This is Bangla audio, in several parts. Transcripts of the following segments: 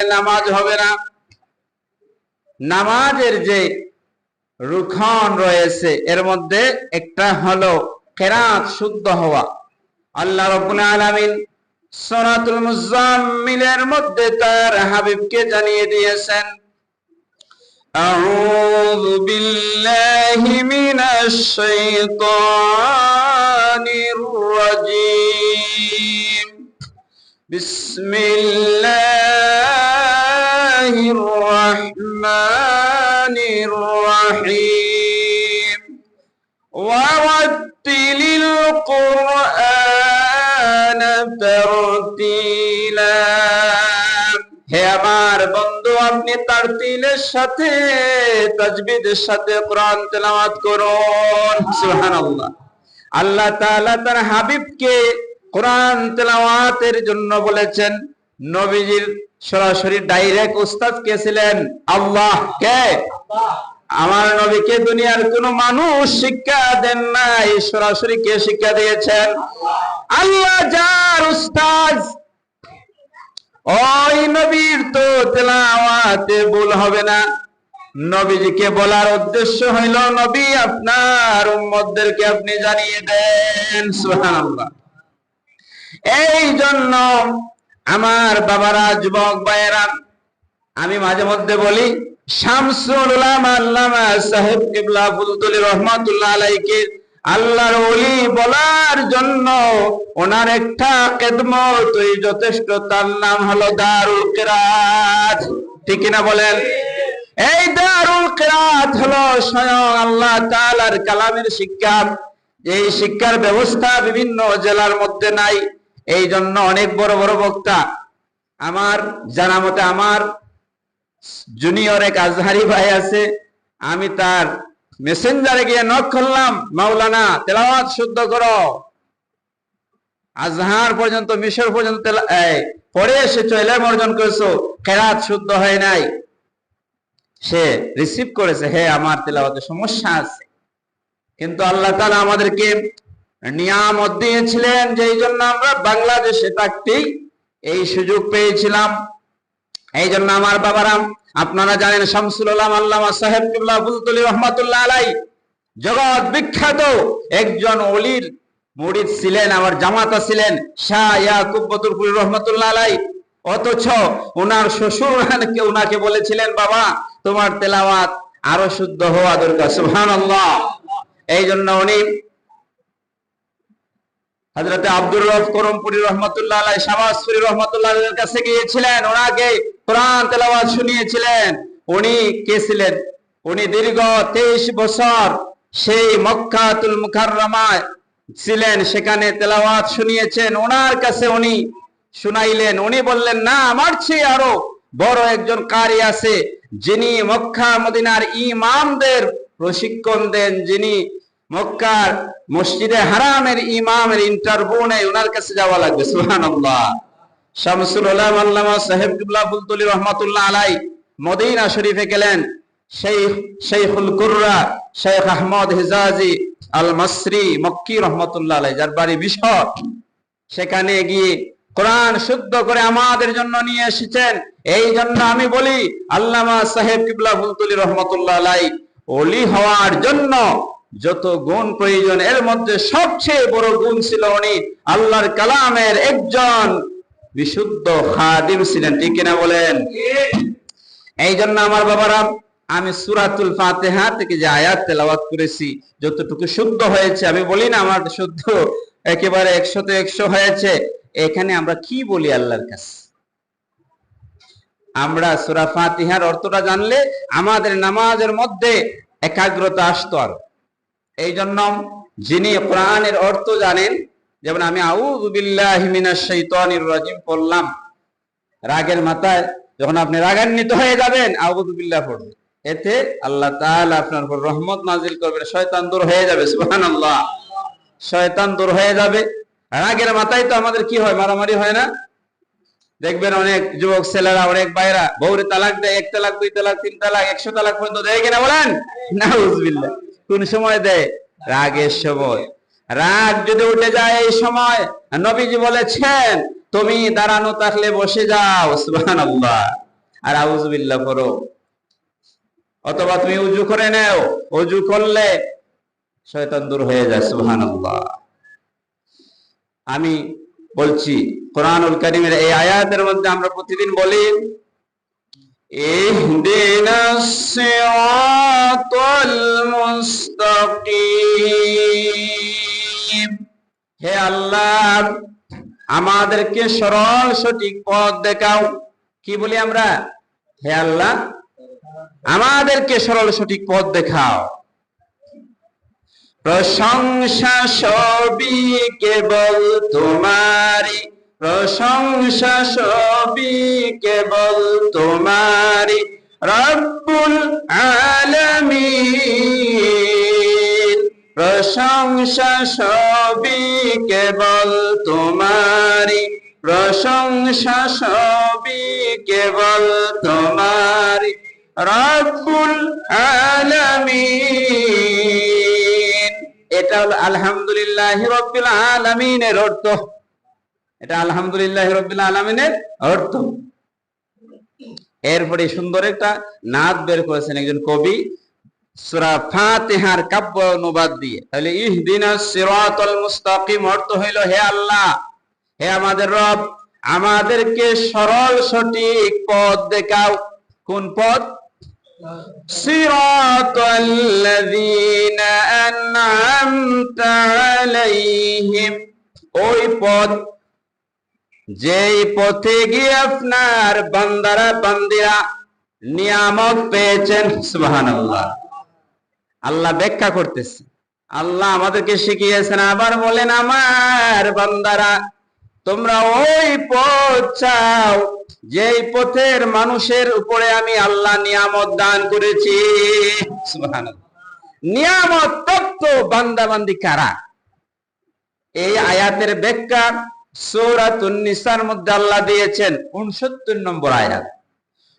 নামাজ হবে না নামাজের যে রুখন রয়েছে এর মধ্যে একটা হলো কেরাত শুদ্ধ হওয়া আল্লাহ রব্বুল আলামিন সনাতুল মুজাম্মিলের মধ্যে তার হাবিবকে জানিয়ে দিয়েছেন أعوذ بالله من الشيطان الرجيم بسم الله القرآن ترتيلا হে আমার বন্ধু আপনি তারতিলের সাথে তাজবিদের সাথে কোরআন তেলাওয়াত করুন সুবহানাল্লাহ আল্লাহ তাআলা তার হাবিবকে কোরআন তেলাওয়াতের জন্য বলেছেন নবীজির সরাসরি ডাইরেক্ট উস্তাদ কে ছিলেন আল্লাহ কে আমার নবীকে দুনিয়ার কোন মানুষ শিক্ষা দেন নাই, সরাসরি কে শিক্ষা দিয়েছেন? আল্লাহ যার উস্তাদ। ওই নবীর তো তেলাওয়াতে ভুল হবে না। নবীজিকে বলার উদ্দেশ্য হইল, নবী, আপনার উম্মতদেরকে আপনি জানিয়ে দেন। সুবহানাল্লাহ। এই জন্য আমার বাবারা, যুবক, ভাইয়েরা, আমি মাঝে মধ্যে বলি আল্লামা সাহেব রহমাতুল্লাহ আলাইকে আল্লাহর বলার জন্য ওনার একটা যথেষ্ট নাম হলো ঠিক কিনা বলেন? এই দারুল কিরাত হলো স্বয়ং আল্লাহ তাআলার কালামের শিক্ষা। এই শিক্ষার ব্যবস্থা বিভিন্ন জেলার মধ্যে নাই। এই জন্য অনেক বড় বড় বক্তা। আমার জানা মতে আমার জুনিয়র এক আজহারি ভাই আছে, আমি তার মেসেঞ্জারে গিয়ে নক করলাম, মাওলানা, তেলাওয়াত শুদ্ধ করো। আজহার পর্যন্ত, মিশর পর্যন্ত তেলা- পরে এসে চৈলাম অর্জন করেছ কেরাত শুদ্ধ হয় নাই। সে রিসিভ করেছে, হে, আমার তেলাওয়াতে সমস্যা আছে। কিন্তু আল্লাহ তাআলা আমাদেরকে নিয়ামত দিয়েছিলেন যে, এই জন্য আমরা বাংলাদেশে থাকতেই এই সুযোগ পেয়েছিলাম। এই জন্য আমার বাবারাম আপনারা জানেন শামসুল আলাই জগৎ বিখ্যাত একজন অলির মুরিদ ছিলেন, আমার জামাতা ছিলেন, শাহ আলাই অথচ ওনার শ্বশুর ওনাকে ওনাকে বলেছিলেন, বাবা, তোমার তেলাওয়াত আরও শুদ্ধ হওয়া দরকার। সুবহানাল্লাহ। এই জন্য উনি হযরতে আব্দুর রহমাতুল্লাহ আলাই শাবাসপুরি রহমাতুল্লাহ কাছে গিয়েছিলেন। ওনাকে কোরআন তেলাওয়াত শুনিয়েছিলেন, উনি কে ছিলেন? উনি দীর্ঘ তেইশ বছর সেই মক্কাতুল মুকাররমায় ছিলেন, সেখানে তেলাওয়াত শুনিয়েছেন। ওনার কাছে উনি শুনাইলেন, উনি বললেন, না, আমার চেয়ে আরও বড় একজন কারি আছে, যিনি মক্কা মদিনার ইমামদের প্রশিক্ষণ দেন, যিনি মক্কার মসজিদে হারামের ইমামের ইন্টারভিউ নেই ওনার কাছে যাওয়া লাগবে। সুবহানাল্লাহ। শামসুল উলামা আল্লামা সাহেব কিবলা ফুলতুলি রহমাতুল্লাহ আলাই মদিনা শরীফে গেলেন। শেখ শেখুল কুররা শেখ আহমদ হিজাজি আল মাসরি মক্কি রহমতুল্লাহ আলাই, যার বাড়ি মিশর। সেখানে গিয়ে কোরআন শুদ্ধ করে আমাদের জন্য নিয়ে এসেছেন। এই জন্য আমি বলি, আল্লামা সাহেব কিবলা ফুলতুলি রহমতুল্লাহ আলাই অলি হওয়ার জন্য যত গুণ প্রয়োজন, এর মধ্যে সবচেয়ে বড় গুণ ছিল উনি আল্লাহর কালামের একজন বিশুদ্ধ খাদিম ছিলেন, ঠিক কিনা বলেন? এই জন্য আমার বাবারা, আমি সুরাতুল ফাতেহা থেকে যে আয়াত তেলাওয়াত করেছি, যতটুকু শুদ্ধ হয়েছে, আমি বলি না আমার শুদ্ধ, একেবারে একশোতে একশো হয়েছে। এখানে আমরা কি বলি আল্লাহর কাছে? আমরা সুরা ফাতিহার অর্থটা জানলে আমাদের নামাজের মধ্যে একাগ্রতা আসতো আর। এই জন্য যিনি কোরআনের অর্থ জানেন যেমন আমি রাজিম পড়লাম রাগের মাথায়, যখন আপনি রাগান্বিত হয়ে যাবেন, আউযু বিল্লাহ পড়বেন এতে আল্লাহ আপনার উপর রহমত নাজিল করবেন শয়তান দূর হয়ে যাবে, সুবহানাল্লাহ। শয়তান দূর হয়ে যাবে। রাগের মাথায় তো আমাদের কি হয়, মারামারি হয় না? দেখবেন অনেক যুবক ছেলেরা, অনেক বাইরা বউরে তালাক দেয়, এক তালাক, দুই তালাক, তিন তালাক, একশো তালাক পর্যন্ত দেয় কিনা বলেন? না কোন সময় দেয়? রাগের সময়। রাগ যদি উঠে যায় এই সময় নবীজি বলেছেন তুমি দাঁড়ানো থাকলে বসে যাও সুবহানাল্লাহ আর আউজবিল্লাহ করো অথবা তুমি উজু করে নেও উজু করলে শয়তান দূর হয়ে যায় সুবহানাল্লাহ আমি বলছি কোরআনুল কারীমের এই আয়াতের মধ্যে আমরা প্রতিদিন বলি اهدنا الصراط المستقيم হে আল্লাহ, আমাদেরকে সরল সঠিক পথ দেখাও। কি বলি আমরা? হে আল্লাহ, আমাদেরকে সরল সঠিক পথ দেখাও। প্রশংসা সবই কেবল তোমারি প্রশংসা সবই কেবল তোমারি রব্বুল আলামিন। প্রশংসা সবই কেবল তোমারি প্রশংসা সবই কেবল তোমারি রব্বুল আলামিন। এটা হলো আলহামদুলিল্লাহ রব্বিল আলামিনের অর্থ। এটা আলহামদুলিল্লাহ রব্বিল আলামিনের অর্থ। এরপরে সুন্দর একটা নাদ বের করেছেন একজন কবি। সুরা ফাতিহার কাব্য অনুবাদ দিয়ে। তাহলে ইহদিনা সিরাতাল মুস্তাকিম অর্থ হইল, হে আল্লাহ, হে আমাদের রব, আমাদেরকে সরল সঠিক পথ দেখাও। কোন পথ? সিরাতাল্লাযীনা আন'আমতা আলাইহিম। ওই পথ, যেই পথে গিয়ে আপনার বান্দারা, বান্দিরা নিয়ামক পেয়েছেন, সুবহানাল্লাহ। আল্লাহ ব্যাখ্যা করতেছে। আল্লাহ আমাদেরকে শিখিয়েছেন, আবার বলেন, আমার বান্দারা, তোমরা ওই পথ চাও, যেই পথের মানুষের উপরে আমি আল্লাহ নিয়ামত দান করেছি। নিয়ামত তত্ত্ব বান্দাবান্দি কারা? এই আয়াতের ব্যাখ্যা সূরাতুন নিসার মধ্যে আল্লাহ দিয়েছেন 69 নম্বর আয়াত।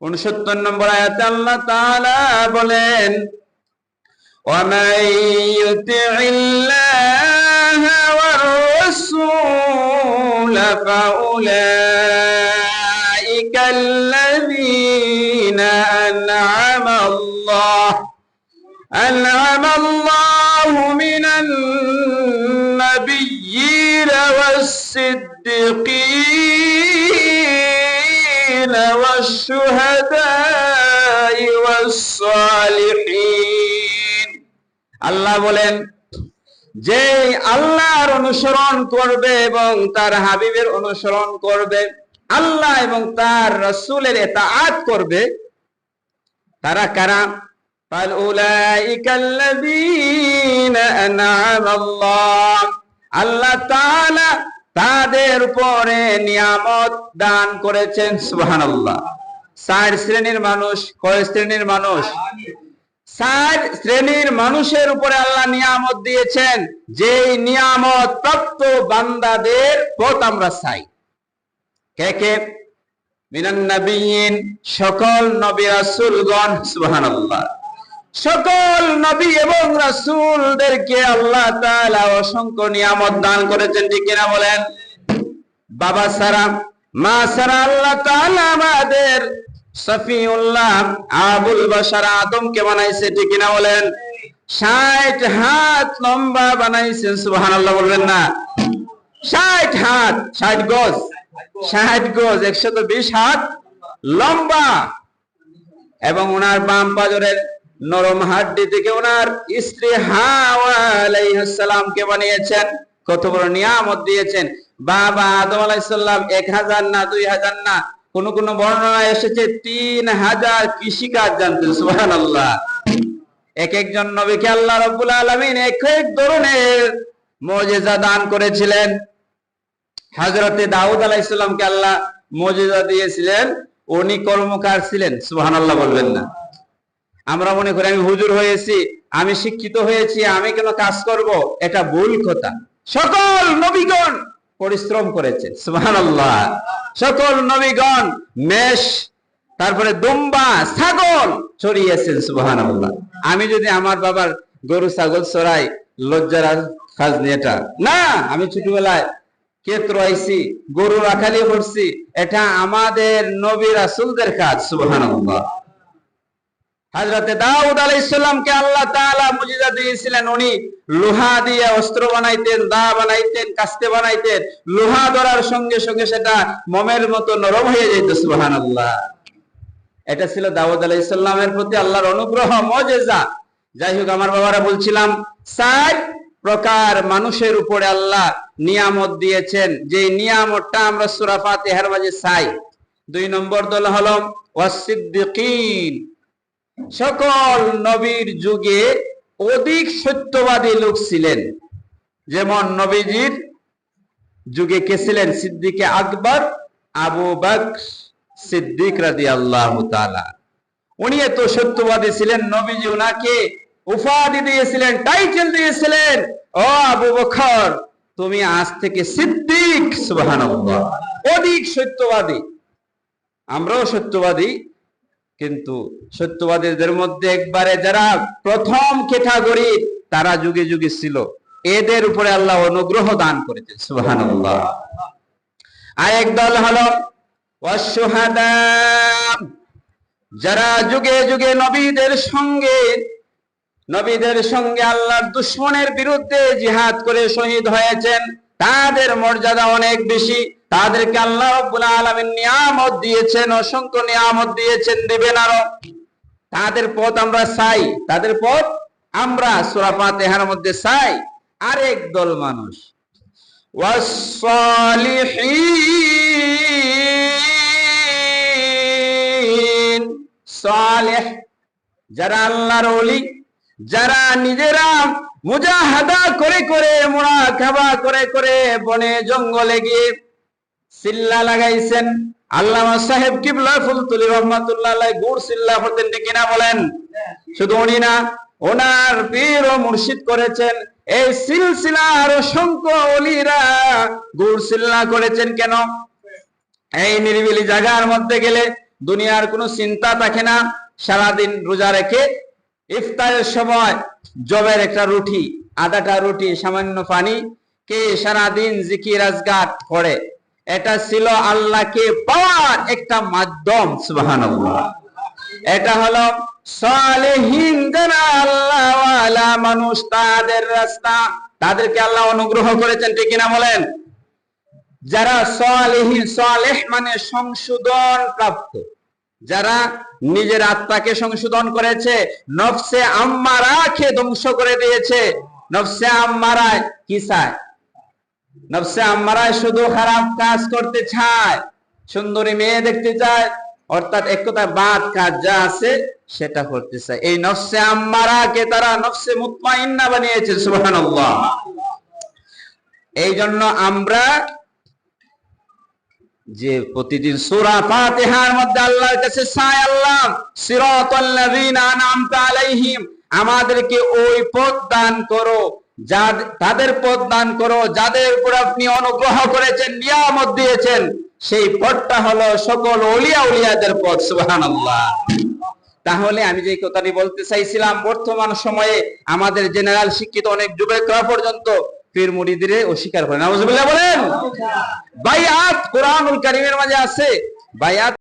69 নম্বর আয়াতে আল্লাহ তাআলা বলেন ومن يطع الله والرسول فأولئك الذين أنعم الله أنعم الله من النبيين والصديقين والشهداء والصالحين. আল্লাহ বলেন যে আল্লাহর অনুসরণ করবে এবং তার হাবিবের অনুসরণ করবে, আল্লাহ এবং তার রসুলের এতাআত করবে, তারা কারা? আল্লাহ। তাদের উপরে নিয়ামত দান করেছেন, সুবহানাল্লাহ। ষাট শ্রেণির মানুষ, কয় শ্রেণির মানুষ? চার শ্রেণির মানুষের উপরে আল্লাহ নিয়ামত দিয়েছেন, যেই নিয়ামত প্রাপ্ত বান্দাদের পথ আমরা চাই। কে কে? মিনান নবীন, সকল নবী রাসূলগণ, সুবহানাল্লাহ। সকল নবী এবং রাসূলদেরকে আল্লাহ তাআলা অসংখ্য নিয়ামত দান করেছেন, ঠিক কিনা বলেন? বাবা সারা, মা সারা, আল্লাহ তাআলা আমাদের সফিউল্লাহ আবুল আদমকে বানাইছে, ঠিক কিনা বলেন? ষাট হাত লম্বা বানাইছেন বলবেন না। ষাট হাত, ষাট গজ ষাট গজ, একশত বিশ হাত লম্বা। এবং ওনার বাম পাজরের নরম হাড্ডি থেকে ওনার স্ত্রী হাওয়া আলাইহিস সালামকে বানিয়েছেন, কত বড় নিয়ামত দিয়েছেন। বাবা আদম আলাইহিস সালাম এক হাজার না, দুই হাজার না কোন কোন বর্ণনা এসেছে, তিন হাজার কৃষিকাজ জানতেন, সুবহানাল্লাহ। এক একজন নবীকে আল্লাহ রাব্বুল আলামিন এক এক ধরনের মুজিজা দান করেছিলেন। হযরতে দাউদ আলাইহিস সালামকে আল্লাহ মুজিজা দিয়েছিলেন, উনি কর্মকার ছিলেন, সুবহানাল্লাহ বলবেন না। আমরা মনে করি আমি হুজুর হয়েছি, আমি শিক্ষিত হয়েছি, আমি কেন কাজ করব? এটা ভুল কথা। সকল নবীগণ পরিশ্রম করেছে সুবহানাল্লাহ। সকল নবীগণ, মেষ, তারপরে দুম্বা, ছাগল চড়িয়েছেন সুবাহান আমি যদি আমার বাবার গরু, ছাগল চড়াই, লজ্জার কাজ এটা। না, আমি ছোটবেলায় ক্ষেত্র আইছি গরু রাখালি করছি, এটা আমাদের নবী রাসুলদের কাজ, সুবহানাল্লাহ। হাজরাতে দাউদ আলাইহিসসালামকে আল্লাহ তাআলা মুজিজা দিয়েছিলেন। উনি লোহা দিয়ে অস্ত্র বানাইতেন, দা বানাইতেন, কাস্তে বানাইতেন। লোহা ধরার সঙ্গে সঙ্গে সেটা মমের মতো নরম হয়ে যেত, সুবহানাল্লাহ। এটা ছিল দাউদ আলাইহিসসালামের প্রতি আল্লাহর অনুগ্রহ, মজেজা। যাই হোক, আমার বাবারা বলছিলাম, চার প্রকার মানুষের উপরে আল্লাহ নিয়ামত দিয়েছেন। যে নিয়ামতটা আমরা সূরা ফাতিহার মাঝে চাই। দুই নম্বর দল হলো ওয়াসিদ্দিকিন সকল নবীর যুগে অধিক সত্যবাদী লোক ছিলেন। যেমন নবীজির যুগে কে ছিলেন? সিদ্দিকে আকবর, আবু বকর সিদ্দিক রাদি আল্লাহ উনি এত সত্যবাদী ছিলেন, নবীজি উনাকে উপাধি দিয়েছিলেন টাইটেল দিয়েছিলেন। ও আবু বকর, তুমি আজ থেকে সিদ্দিক, সুবহানাল্লাহ। অধিক সত্যবাদী। আমরাও সত্যবাদী কিন্তু সত্যবাদীদের মধ্যে একবারে যারা প্রথম ক্যাটাগরি, তারা যুগে যুগে ছিল। এদের উপরে আল্লাহ অনুগ্রহ দান করেছে সুবহানাল্লাহ। আরেক দল হলো যারা যুগে যুগে নবীদের সঙ্গে নবীদের সঙ্গে আল্লাহর দুশ্মনের বিরুদ্ধে জিহাদ করে শহীদ হয়েছেন, তাদের মর্যাদা অনেক বেশি। তাদেরকে আল্লাহ রাব্বুল আলামিন নিয়ামত দিয়েছেন, অসংখ্য নিয়ামত দিয়েছেন, দিবেন আরও। তাদের পথ আমরা চাই, তাদের পথ আমরা সূরা ফাতিহার মধ্যে চাই। আরেক দল মানুষ। যারা আল্লাহর ওলি, যারা নিজেরা মুজাহাদা করে করে, মুরাকাবা করে করে বনে জঙ্গলে গিয়ে সিল্লা লাগাইছেন। আল্লামা সাহেব কিবলা ফুলতুলি রহমাতুল্লাহ গুড় সিল্লা হতেন কিনা বলেন? শুধু উনি না, ওনার পীর ও মুর্শিদ করেছেন। এই সিলসিলার অসংখ্য অলিরা গুড় সিল্লা করেছেন কেন? এই নিরিবিলি জায়গার মধ্যে গেলে দুনিয়ার কোনো চিন্তা থাকে না। সারাদিন রোজা রেখে ইফতারের সময় জবের একটা রুটি, আদাটা রুটি, সামান্য পানি, কে সারাদিন জিকির আজগার করে। এটা ছিল আল্লাহকে পাওয়ার একটা মাধ্যম, সুবহানাল্লাহ। এটা হলো সালেহীন যারা মানুষ, তাদের রাস্তা। তাদেরকে আল্লাহ অনুগ্রহ করেছেন, ঠিক কিনা বলেন? যারা সালেহীন, সালেহ মানে সংশোধন প্রাপ্ত। যারা নিজের আত্মাকে সংশোধন করেছে, নফসে আম্মারাকে ধ্বংস করে দিয়েছে। নফসে আম্মারায় কি চায়? নফসে আম্মারায় শুধু খারাপ কাজ করতে চায়, সুন্দরী মেয়ে দেখতে চায়, অর্থাৎ এক কথায় বাদ কাজ যা আছে সেটা করতে চায়। এই নফসে আম্মারাকে তারা নফসে মুতমাইন্না বানিয়েছে, সুবহানাল্লাহ। এই জন্য আমরা যে প্রতিদিন সূরা ফাতিহার মধ্যে আল্লাহর কাছে চাই, আল্লাহ সিরাতাল্লাযীনা আনআমতা আলাইহিম, আমাদেরকে ওই পথ দান করো। তাদের পথ দান করো যাদের উপর আপনি অনুগ্রহ করেছেন নিয়ামত দিয়েছেন সেই পথটা হলো সকল ওলিয়া উলিয়াদের পথ তাহলে আমি যে কথাটি বলতে চাইছিলাম বর্তমান সময়ে আমাদের জেনারেল শিক্ষিত অনেক যুবকরা পর্যন্ত পীর মুরিদিরে অস্বীকার করেন বলেন। বাইআত কোরআনুল কারীমের মাঝে আছে। বাইআত